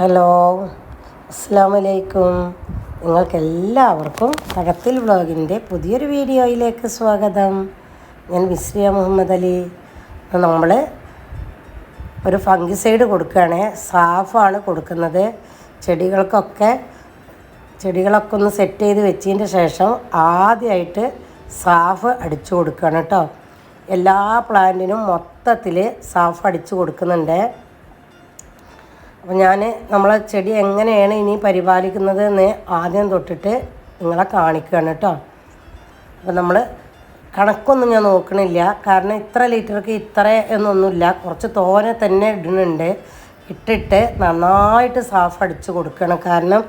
Hello അസ്സാമലൈക്കും നിങ്ങൾക്കെല്ലാവർക്കും കടത്തിൽ വ്ളോഗിന്റെ പുതിയൊരു വീഡിയോയിലേക്ക് സ്വാഗതം. ഞാൻ മിസ്രിയ മുഹമ്മദ് അലി. നമ്മൾ ഒരു ഫംഗിസൈഡ് കൊടുക്കുകയാണ്. സാഫാണ് കൊടുക്കുന്നത്. ചെടികൾക്കൊക്കെ ചെടികളൊക്കെ ഒന്ന് സെറ്റ് ചെയ്ത് വെച്ചതിന്റെ ശേഷം ആദ്യമായിട്ട് സാഫ് അടിച്ചു കൊടുക്കുകയാണ് കേട്ടോ. എല്ലാ പ്ലാന്റിനും മൊത്തത്തിൽ സാഫ് അടിച്ചു കൊടുക്കുന്നുണ്ട്. അപ്പോൾ ഞാൻ നമ്മളെ ചെടി എങ്ങനെയാണ് ഇനി പരിപാലിക്കുന്നത് എന്ന് ആദ്യം തൊട്ടിട്ട് നിങ്ങളെ കാണിക്കുകയാണ് കേട്ടോ അപ്പോൾ നമ്മൾ കണക്കൊന്നും ഞാൻ നോക്കണില്ല. കാരണം ഇത്ര ലിറ്റർക്ക് ഇത്ര എന്നൊന്നുമില്ല. കുറച്ച് തോനെ തന്നെ ഇടുന്നുണ്ട്. ഇട്ടിട്ട് നന്നായിട്ട് സാഫ് അടിച്ച് കൊടുക്കണം. കാരണം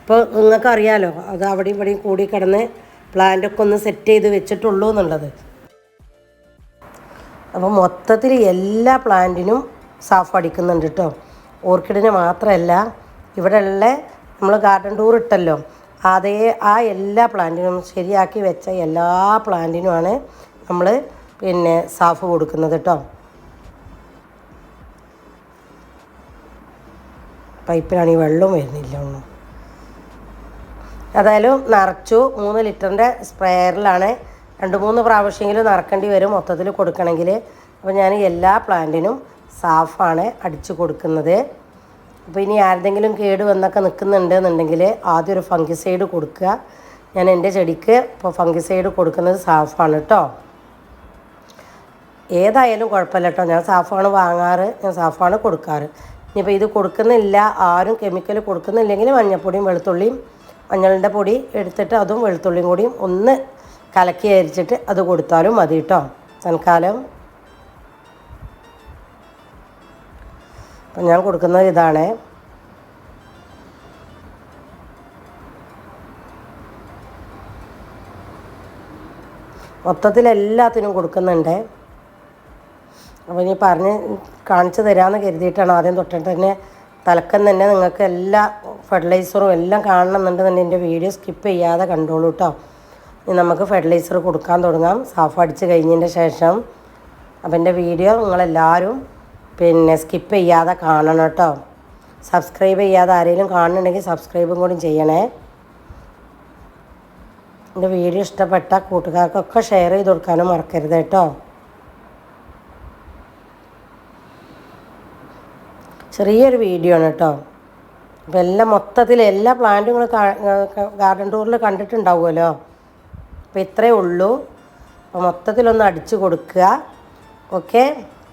ഇപ്പോൾ നിങ്ങൾക്കറിയാലോ അത് അവിടെ ഇവിടെയും കൂടി കിടന്ന് പ്ലാന്റൊക്കെ ഒന്ന് സെറ്റ് ചെയ്ത് വെച്ചിട്ടുള്ളൂ എന്നുള്ളത്. അപ്പോൾ മൊത്തത്തിൽ എല്ലാ പ്ലാന്റിനും സാഫ് അടിക്കുന്നുണ്ട് കേട്ടോ ഓർക്കിഡിന് മാത്രമല്ല ഇവിടെയുള്ള നമ്മൾ ഗാർഡൻ ടൂർ ഇട്ടല്ലോ. അതേ ആ എല്ലാ പ്ലാന്റിനും ശരിയാക്കി വെച്ച എല്ലാ പ്ലാന്റിനുമാണ് നമ്മൾ പിന്നെ സാഫ് കൊടുക്കുന്നത് കേട്ടോ ഈ വെള്ളവും വരുന്നില്ല ഒന്നും ഏതായാലും നിറച്ചു മൂന്ന് ലിറ്ററിന്റെ സ്പ്രെയറിലാണ് രണ്ട് മൂന്ന് പ്രാവശ്യമെങ്കിലും നിറക്കേണ്ടി വരും മൊത്തത്തിൽ കൊടുക്കണമെങ്കിൽ അപ്പോൾ ഞാൻ എല്ലാ പ്ലാന്റിനും സാഫാണ് അടിച്ചു കൊടുക്കുന്നത്. അപ്പോൾ ഇനി ആരുടെങ്കിലും കേട് വന്നൊക്കെ നിൽക്കുന്നുണ്ട് എന്നുണ്ടെങ്കിൽ ആദ്യം ഒരു ഫംഗിസൈഡ് കൊടുക്കുക. ഞാൻ എന്റെ ചെടിക്ക് ഇപ്പോൾ ഫംഗിസൈഡ് കൊടുക്കുന്നത് സാഫാണ് കേട്ടോ ഏതായാലും കുഴപ്പമില്ല കേട്ടോ ഞാൻ സാഫാണ് വാങ്ങാറ് ഞാൻ സാഫാണ് കൊടുക്കാറ്. ഇനിയിപ്പോൾ ഇത് കൊടുക്കുന്നില്ല ആരും കെമിക്കൽ കൊടുക്കുന്നില്ലെങ്കിൽ മഞ്ഞപ്പൊടിയും വെളുത്തുള്ളിയും മഞ്ഞളിന്റെ പൊടി എടുത്തിട്ട് അതും വെളുത്തുള്ളിയും കൂടിയും ഒന്ന് കലക്കി അരിച്ചിട്ട് അത് കൊടുത്താലും മതി കേട്ടോ തൽക്കാലം അപ്പം ഞാൻ കൊടുക്കുന്നത് ഇതാണ്. മൊത്തത്തിൽ എല്ലാത്തിനും കൊടുക്കുന്നുണ്ട്. അപ്പോൾ ഇനി പറഞ്ഞ് കാണിച്ചു തരാമെന്ന് കരുതിയിട്ടാണ് ആദ്യം തൊട്ടിട്ട് തന്നെ തലക്കം തന്നെ നിങ്ങൾക്ക് എല്ലാ ഫെർട്ടിലൈസറും എല്ലാം കാണണമെന്നുണ്ടെന്നുണ്ടെങ്കിൽ എന്റെ വീഡിയോ സ്കിപ്പ് ചെയ്യാതെ കണ്ടോളൂ കേട്ടോ ഇനി നമുക്ക് ഫെർട്ടിലൈസർ കൊടുക്കാൻ തുടങ്ങാം. സാഫ് അടിച്ച് കഴിഞ്ഞതിന്റെ ശേഷം. അപ്പം എന്റെ വീഡിയോ നിങ്ങളെല്ലാവരും പിന്നെ സ്കിപ്പ് ചെയ്യാതെ കാണണം കേട്ടോ. സബ്സ്ക്രൈബ് ചെയ്യാതെ ആരെങ്കിലും കാണുന്നുണ്ടെങ്കിൽ സബ്സ്ക്രൈബും കൂടി ചെയ്യണേ. എന്റെ വീഡിയോ ഇഷ്ടപ്പെട്ട കൂട്ടുകാർക്കൊക്കെ ഷെയർ ചെയ്ത് കൊടുക്കാനും മറക്കരുത് കേട്ടോ. ചെറിയൊരു വീഡിയോ ആണ് കേട്ടോ. അപ്പോൾ എല്ലാം മൊത്തത്തിൽ എല്ലാ പ്ലാന്റും നിങ്ങൾ ഗാർഡൻ ടൂറിൽ കണ്ടിട്ടുണ്ടാവുമല്ലോ. അപ്പോൾ ഇത്രയേ ഉള്ളൂ. അപ്പോൾ മൊത്തത്തിലൊന്ന് അടിച്ചു കൊടുക്കുക. Okay